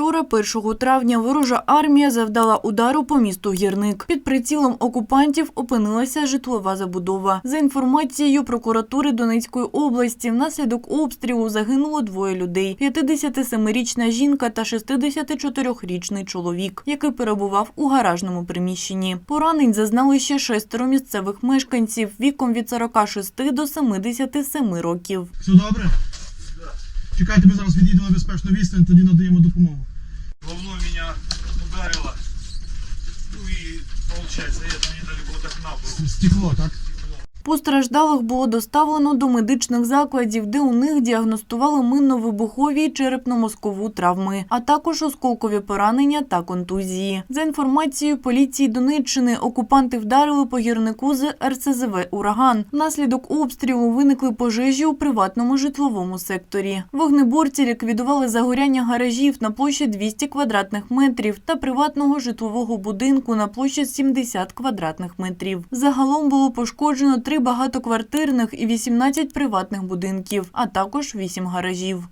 Вчора, 1 травня, ворожа армія завдала удару по місту Гірник. Під прицілом окупантів опинилася житлова забудова. За інформацією прокуратури Донецької області, внаслідок обстрілу загинуло двоє людей: 57-річна жінка та 64-річний чоловік, який перебував у гаражному приміщенні. Поранень зазнали ще шестеро місцевих мешканців віком від 46 до 77 років. Все добре? Чекайте, ми зараз відійдемо на безпечну відстань, тоді надаємо допомогу. Головно мене ударило. Ну і виходить, я там недалеко был. С- Стекло, так? Постраждалих було доставлено до медичних закладів, де у них діагностували минно-вибухові черепно-мозкову травми, а також осколкові поранення та контузії. За інформацією поліції Донеччини, окупанти вдарили по гірнику з РСЗВ «Ураган». Внаслідок обстрілу виникли пожежі у приватному житловому секторі. Вогнеборці ліквідували загоряння гаражів на площі 200 квадратних метрів та приватного житлового будинку на площі 70 квадратних метрів. Загалом було пошкоджено три багатоквартирних і 18 приватних будинків, а також 8 гаражів.